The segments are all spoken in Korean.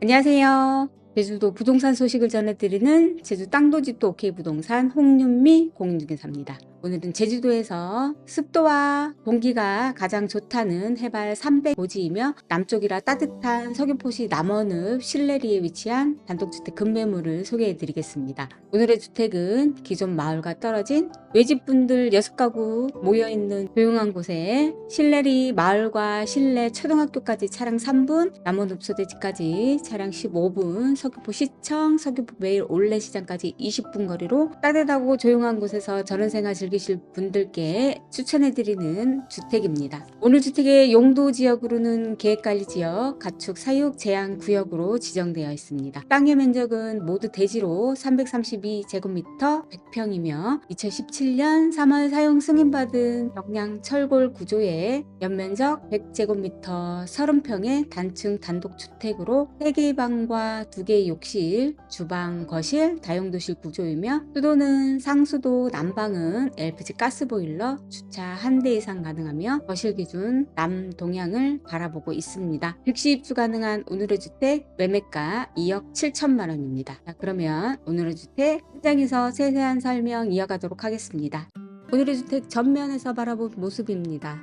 안녕하세요. 제주도 부동산 소식을 전해드리는 제주 땅도집도 오케이 부동산 홍윤미 공인중개사입니다. 오늘은 제주도에서 습도와 공기가 가장 좋다는 해발 300 고지이며 남쪽이라 따뜻한 서귀포시 남원읍 실내리에 위치한 단독주택 급매물을 소개해 드리겠습니다. 오늘의 주택은 기존 마을과 떨어진 외집분들 6가구 모여있는 조용한 곳에 실내리 마을과 실내 초등학교까지 차량 3분, 남원읍 소재지까지 차량 15분, 서귀포 시청, 서귀포 매일 올레시장까지 20분 거리로 따뜻하고 조용한 곳에서 전원생활 즐기실 분들께 추천해드리는 주택입니다. 오늘 주택의 용도 지역으로는 계획관리지역, 가축 사육 제한 구역으로 지정되어 있습니다. 땅의 면적은 모두 대지로 332제곱미터 100평이며 2017년 3월 사용 승인받은 역량 철골 구조의 연면적 100제곱미터 30평의 단층 단독주택으로 3개의 방과 2개의 욕실, 주방, 거실, 다용도실 구조이며 수도는 상수도, 난방은 LPG 가스보일러, 주차 한 대 이상 가능하며 거실 기준 남동향을 바라보고 있습니다. 즉시 입주 가능한 오늘의 주택 매매가 2억 7천만 원입니다. 자, 그러면 오늘의 주택 현장에서 세세한 설명 이어가도록 하겠습니다. 오늘의 주택 전면에서 바라본 모습입니다.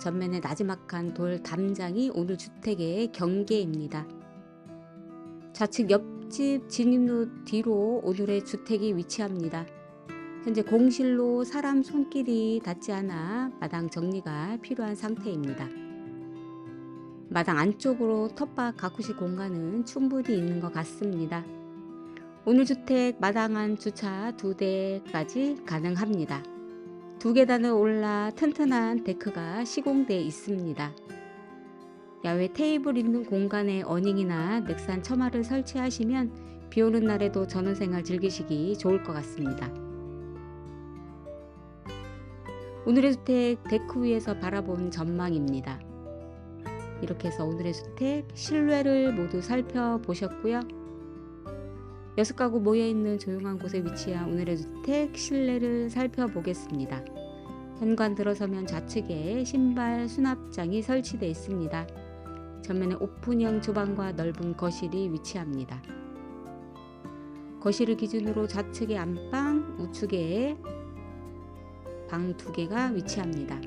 전면에 나지막한 돌 담장이 오늘 주택의 경계입니다. 좌측 옆집 진입로 뒤로 오늘의 주택이 위치합니다. 현재 공실로 사람 손길이 닿지 않아 마당 정리가 필요한 상태입니다. 마당 안쪽으로 텃밭 가꾸실 공간은 충분히 있는 것 같습니다. 오늘 주택 마당 안 주차 두 대까지 가능합니다. 두 계단을 올라 튼튼한 데크가 시공돼 있습니다. 야외 테이블 있는 공간에 어닝이나 넥산 처마를 설치하시면 비 오는 날에도 전원생활 즐기시기 좋을 것 같습니다. 오늘의 주택 데크 위에서 바라본 전망입니다. 이렇게 해서 오늘의 주택 실외를 모두 살펴보셨고요. 여섯 가구 모여있는 조용한 곳에 위치한 오늘의 주택 실내를 살펴보겠습니다. 현관 들어서면 좌측에 신발 수납장이 설치되어 있습니다. 전면에 오픈형 주방과 넓은 거실이 위치합니다. 거실을 기준으로 좌측에 안방, 우측에 방 두 개가 위치합니다.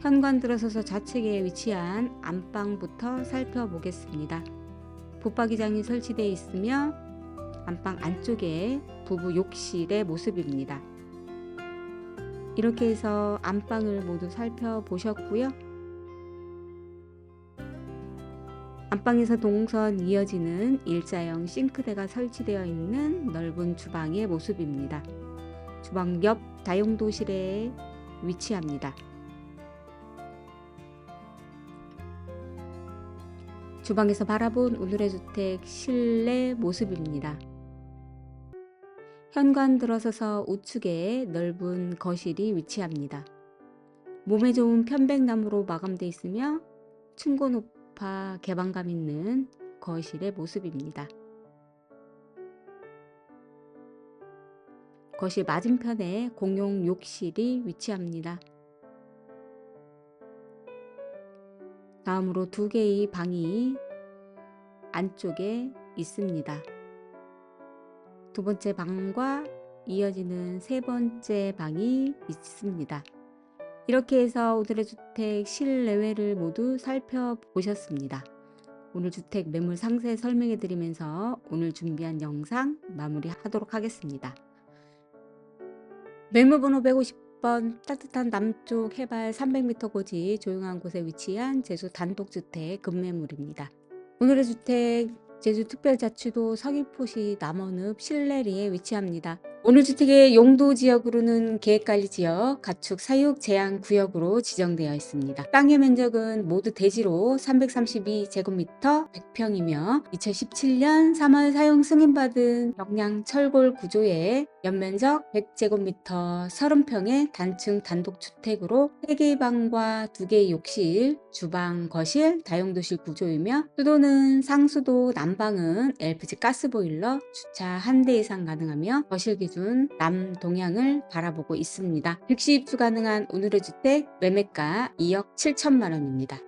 현관 들어서서 좌측에 위치한 안방부터 살펴보겠습니다. 붙박이장이 설치되어 있으며 안방 안쪽에 부부 욕실의 모습입니다. 이렇게 해서 안방을 모두 살펴보셨고요. 안방에서 동선 이어지는 일자형 싱크대가 설치되어 있는 넓은 주방의 모습입니다. 주방 옆 다용도실에 위치합니다. 주방에서 바라본 오늘의 주택 실내 모습입니다. 현관 들어서서 우측에 넓은 거실이 위치합니다. 몸에 좋은 편백나무로 마감되어 있으며 층고 높아 개방감 있는 거실의 모습입니다. 거실 맞은편에 공용 욕실이 위치합니다. 다음으로 두 개의 방이 안쪽에 있습니다. 두 번째 방과 이어지는 세 번째 방이 있습니다. 이렇게 해서 오늘의 주택 실내외를 모두 살펴보셨습니다. 오늘 주택 매물 상세 설명해 드리면서 오늘 준비한 영상 마무리하도록 하겠습니다. 매물번호 150번 따뜻한 남쪽 해발 300m 고지 조용한 곳에 위치한 제주 단독주택 급매물입니다. 오늘의 주택 제주특별자치도 서귀포시 남원읍 실내리에 위치합니다. 오늘 주택의 용도 지역으로는 계획관리 지역, 가축 사육 제한 구역으로 지정되어 있습니다. 땅의 면적은 모두 대지로 332제곱미터 100평이며 2017년 3월 사용 승인받은 역량 철골 구조의 연면적 100제곱미터 30평의 단층 단독주택으로 3개의 방과 2개의 욕실, 주방, 거실, 다용도실 구조이며 수도는 상수도, 난방은 LPG 가스보일러, 주차 한 대 이상 가능하며 거실 기준 남동향을 바라보고 있습니다. 즉시 입주 가능한 오늘의 주택 매매가 2억 7천만 원입니다.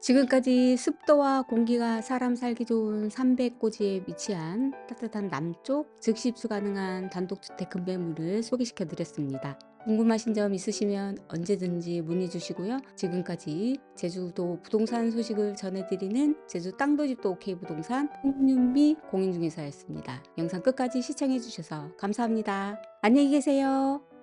지금까지 습도와 공기가 사람 살기 좋은 300고지에 위치한 따뜻한 남쪽 즉십수 가능한 단독주택 금매물을 소개시켜 드렸습니다. 궁금하신 점 있으시면 언제든지 문의 주시고요. 지금까지 제주도 부동산 소식을 전해드리는 제주 땅도 집도 OK 부동산 홍윤미 공인중개사였습니다. 영상 끝까지 시청해 주셔서 감사합니다. 안녕히 계세요.